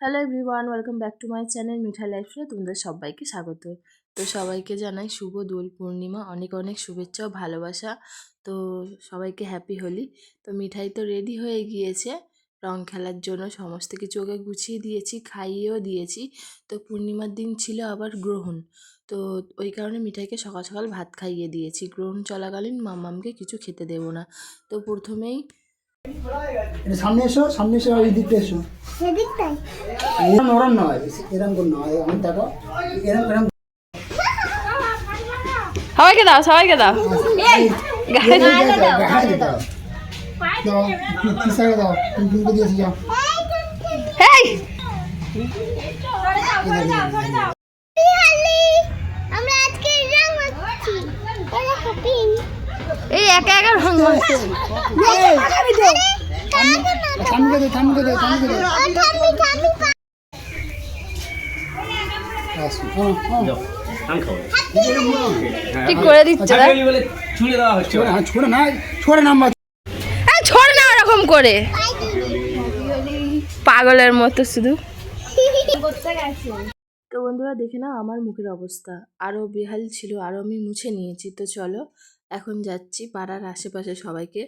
Hello everyone welcome back to my channel মিঠা লাইফে তোমাদের সবাইকে স্বাগত। তো সবাইকে জানাই শুভ দোল পূর্ণিমা, অনেক অনেক শুভেচ্ছা ও ভালোবাসা। তো সবাইকে হ্যাপি হলি। তো মিঠাই তো রেডি হয়ে গিয়েছে। রং খেলার জন্য সমস্ত কিছু ওকে গুছিয়ে দিয়েছি খাইয়েও দিয়েছি তো পূর্ণিমার দিন ছিল আবার গ্রহণ তো ওই কারণে মিঠাইকে সকাল সকাল ভাত খাইয়ে দিয়েছি গ্রহণ চলাকালীন মামামকে কিছু খেতে দেবো না তো প্রথমেই সামনে এসো সামনে এসো এই দিকটা এসো এরম ওরম নয় এরম করে নয় আমি দেখো এরম এরম সবাইকে দাও সবাইকে দাও গায়ে দাও দাও তুমি দিয়েছি যাও হেই এই একা একা রং মাখছে থামকে দে থামকে দে থামকে দে ঠাম্মি ঠাম্মি আসো হ্যাঁ হ্যাঁ ঠিক করে দিচ্ছে ছুঁড়ে দেওয়া হচ্ছে ছোড়ে হ্যাঁ না ছোড়ে নাম্বার করে? পাগলের মতো শুধু। তো বন্ধুরা দেখে নাও আমার মুখের অবস্থা। আরও বেহাল ছিল আরও আমি মুছে নিয়েছি। তো চলো, এখন যাচ্ছি পাড়ার আশেপাশে সবাইকে।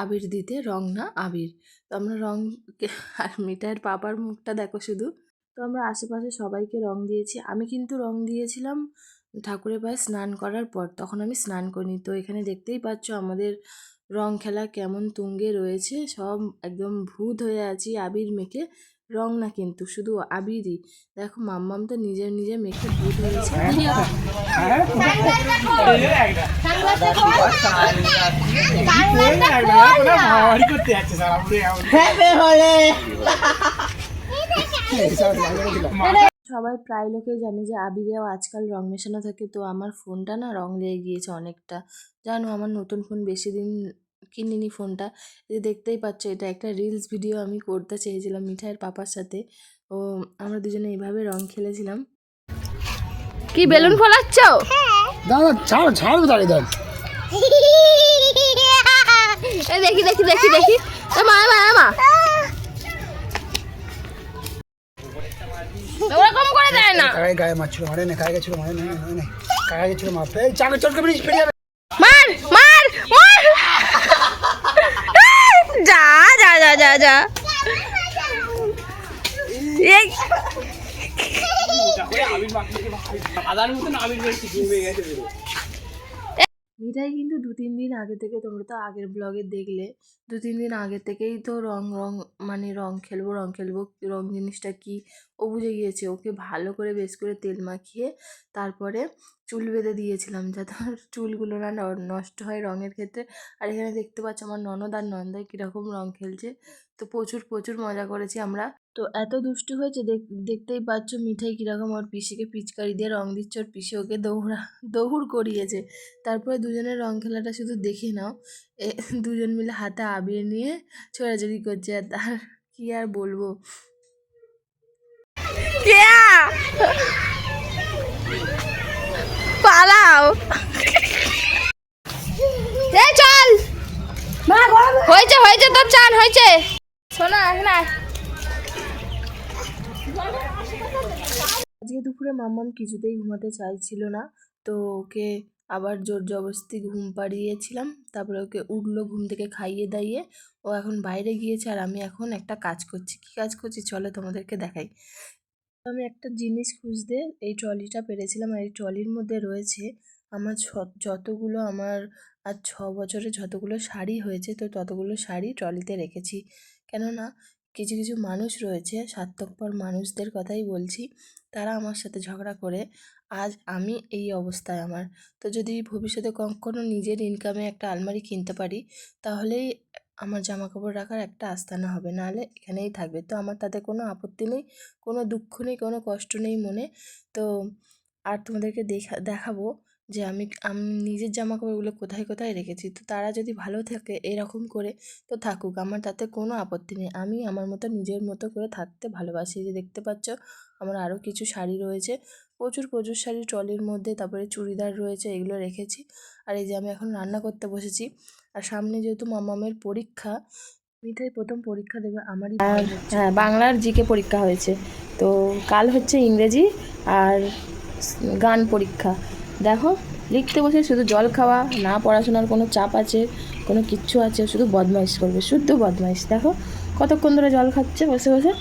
আবির দিতে, রং না আবির। তো আমরা রং আর মিঠাইয়ের পাপার মুখটা দেখো শুধু। তো আমরা আশেপাশে সবাইকে রং দিয়েছি। আমি কিন্তু রং দিয়েছিলাম ঠাকুরের পায়ে স্নান করার পর। তখন আমি স্নান করিনি। তো এখানে দেখতেই পাচ্ছ আমাদের রং খেলা কেমন তুঙ্গে রয়েছে সব একদম ভূত হয়ে আছি আবির মেখে রং না কিন্তু শুধু আবিরই। দেখো মাম্মাম তো নিজে নিজে মেখে ভূত হয়েছে। সবাই প্রায় লোকেই জানে যে আবিরেও আজকাল রং মেশানো থাকে। তো আমার ফোনটা না রং লেগে গিয়েছে অনেকটা। জানো আমার নতুন ফোন বেশি দিন কিনিনি ফোনটা। এই যে দেখতেই পাচ্ছ এটা একটা রিলস ভিডিও আমি করতে চেয়েছিলাম মিঠাইয়ের পাপার সাথে। ও আমরা দুজনে এইভাবে রং খেলেছিলাম। কি বেলুন ফোলাচ্ছ? দাদা ছাড় ছাড় দাঁড়িয়ে দাও দেখি দেখি দেখি দেখি। মা মা মা। দেয় গায়ে মারছিল মারে না কাগায় ছিল মারে না না না কাগায় ছিল মারতে। এই চাকে চটকে বেরিয়ে ফিরে যাবে মার মার মার। যা যা যা যা যা। এই। মিঠাই কিন্তু দু তিন দিন আগে থেকে তোমরা তো আগের ব্লগে দেখলে দু তিন দিন আগে থেকেই তো রং রং মানে রং খেলব রং খেলব রং জিনিসটা কি ও বুঝে গিয়েছে, ওকে ভালো করে বেশ করে তেল মাখিয়ে তারপরে চুল বেঁধে দিয়েছিলাম যাতে আমার চুলগুলো না নষ্ট হয় রঙের ক্ষেত্রে। আর এখানে দেখতে পাচ্ছ আমার ননদ আর নন্দাই কীরকম রং খেলছে। তো প্রচুর প্রচুর মজা করেছি আমরা। তো এত দুষ্টু হয়েছে দেখ- দেখতেই পাচ্ছ মিঠাই কীরকম ওর পিসিকে পিচকারি দিয়ে রং দিচ্ছে, ওর পিসি ওকে দৌড়া, দৌড় করিয়েছে। তারপরে দুজনের রং খেলাটা শুধু দেখে নাও। এ, দুজন মিলে হাতে আবির নিয়ে ছোড়াছড়ি করছে। আর কি আর বলব? কেয়া? পালাও। এ চল। হয়েছে হয়েছে তোর চান হয়েছে। শোনা না আজকে দুপুরে মাম্মাম কিছুতেই ঘুমাতে চাইছিল না তো ওকে আবার জোর জবরদস্তি ঘুম পাড়িয়েছিলাম তারপরে ওকে উঠল ঘুম থেকে খাইয়ে দাইয়ে। ও এখন বাইরে গিয়েছে আর আমি এখন একটা কাজ করছি। কী কাজ করছি? চলো তোমাদেরকে দেখাই। আমি একটা জিনিস খুঁজতে এই ট্রলিটা পেরেছিলাম আর এই ট্রলির মধ্যে রয়েছে আমার যতগুলো আমার আর ছ বছরে যতগুলো শাড়ি হয়েছে তো ততগুলো শাড়ি ট্রলিতে রেখেছি। কেননা কিছু কিছু মানুষ রয়েছে স্বার্থপর মানুষদের কথাই বলছি, তারা আমার সাথে ঝগড়া করে আজ আমি এই অবস্থায় আমার। তো যদি ভবিষ্যতে কখনো নিজের ইনকামে একটা আলমারি কিনতে পারি, তাহলেই আমার জামা কাপড় রাখার একটা আস্তানা হবে, নাহলে এখানেই থাকবে। তো আমার তাতে কোনো আপত্তি নেই, কোনো দুঃখ নেই, কোনো কষ্ট নেই মনে। তো আর তোমাদেরকে দেখা, দেখাবো যে আমি আমি নিজের জামা কাপড়গুলো কোথায় কোথায় রেখেছি। তো তারা যদি ভালো থাকে এরকম করে, তো থাকুক, আমার তাতে কোনো আপত্তি নেই। আমি আমার মতো নিজের মতো করে থাকতে ভালোবাসি। যে দেখতে পাচ্ছ, আমার আরও কিছু শাড়ি রয়েছে। প্রচুর প্রচুর শাড়ি ট্রলির মধ্যে, তারপরে চুড়িদার রয়েছে, এগুলো রেখেছি। আর এই যে আমি এখন রান্না করতে বসেছি আর সামনে যেহেতু মামামের পরীক্ষা মিঠাই প্রথম পরীক্ষা দেবে আমারই হ্যাঁ বাংলার জিকে পরীক্ষা হয়েছে। তো কাল হচ্ছে ইংরেজি আর গান পরীক্ষা। দেখো লিখতে বসে শুধু জল খাওয়া না পড়াশোনার কোনো চাপ আছে কোনো কিচ্ছু আছে শুধু বদমাইশ করবে শুদ্ধ বদমাইশ। দেখো কতক্ষণ ধরে জল খাচ্ছে বসে বসে।